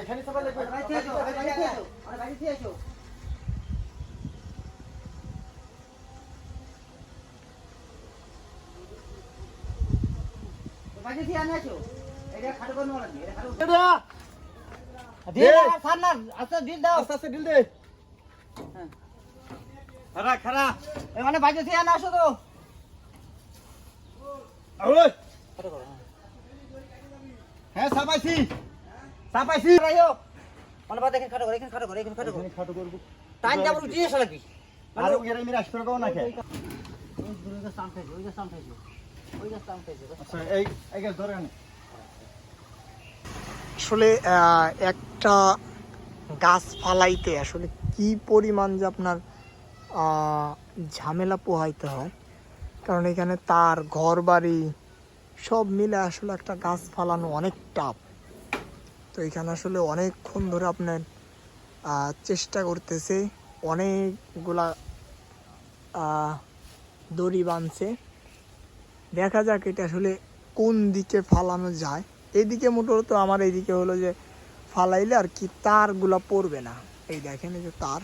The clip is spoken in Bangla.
এখানে সবাই লাগবে আস্তে আস্তে ডিল দে খারা খারা বাইরে থেকে আনা আসো তো ওই হ্যাঁ। সাপাইছি। সাপাইছি। রাইও মানে বাদ এখানে খাটো করে এখানে খাটো করে এখানে খাটো করে খাটো করব। টাইম যাব উঠিয়ে এসে লাগবি আর ওগেরা মিরা আসতে না কে? ওই দূরে গাছ টান খাইছে ওই গাছ টান খাইছে ওই গাছ টান খাইছে আচ্ছা এই এই গ্যাস ধরে আসলে একটা গাছ ফালাইতে আসলে কি পরিমাণ যে আপনার ঝামেলা পোহাইতে হয়, কারণ এখানে তার ঘর বাড়ি সব মিলে আসলে একটা গাছ ফালানো অনেক টাফ। তো এখানে আসলে অনেকক্ষণ ধরে আপনার চেষ্টা করতেছে, অনেকগুলা দড়ি বাঁধছে। দেখা যাক এটা আসলে কোন দিকে ফালানো যায়। এইদিকে মোটর, তো আমার এইদিকে হলো যে ফালাইলে আর কি তারগুলা পড়বে না। এই দেখেন এই যে তার।